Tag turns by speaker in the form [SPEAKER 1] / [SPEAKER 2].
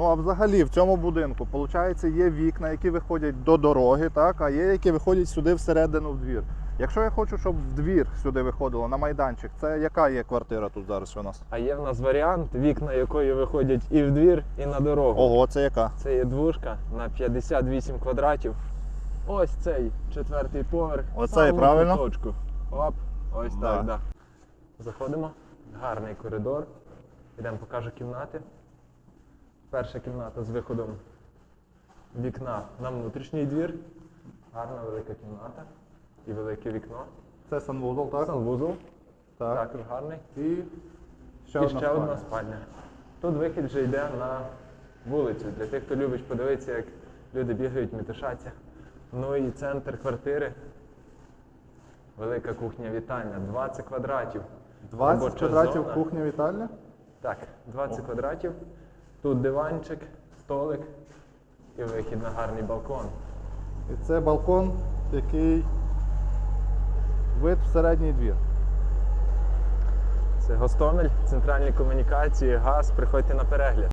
[SPEAKER 1] Ну а взагалі в цьому будинку, виходить, є вікна, які виходять до дороги, так, а є які виходять сюди всередину в двір. Якщо я хочу, щоб в двір сюди виходило на майданчик, це яка є квартира тут зараз у нас?
[SPEAKER 2] А є в нас варіант, вікна якої виходять і в двір, і на дорогу.
[SPEAKER 1] Ого, це яка?
[SPEAKER 2] Це є двушка на 58 квадратів. Ось цей четвертий поверх.
[SPEAKER 1] Оцей, правильно?
[SPEAKER 2] куточку. Оп, ось
[SPEAKER 1] Да.
[SPEAKER 2] так, да. Заходимо. Гарний коридор. Йдемо покажу кімнати. Перша кімната з виходом вікна на внутрішній двір. Гарна велика кімната і велике вікно.
[SPEAKER 1] Це санвузол, так?
[SPEAKER 2] Санвузол
[SPEAKER 1] Так.
[SPEAKER 2] також гарний.
[SPEAKER 1] І ще
[SPEAKER 2] і
[SPEAKER 1] одна
[SPEAKER 2] ще одна
[SPEAKER 1] спальня.
[SPEAKER 2] спальня. Тут вихід вже йде на вулицю. Для тих, хто любить подивитися, як люди бігають, метушаться. Ну і центр квартири. Велика кухня вітальня, 20 квадратів.
[SPEAKER 1] 20
[SPEAKER 2] Робоча
[SPEAKER 1] квадратів
[SPEAKER 2] зона.
[SPEAKER 1] кухня вітальня.
[SPEAKER 2] Так, 20 квадратів. Тут диванчик, столик і вихід на гарний балкон.
[SPEAKER 1] І це балкон, який вид в середній двір.
[SPEAKER 2] Це Гостомель, центральні комунікації, газ. Приходьте на перегляд.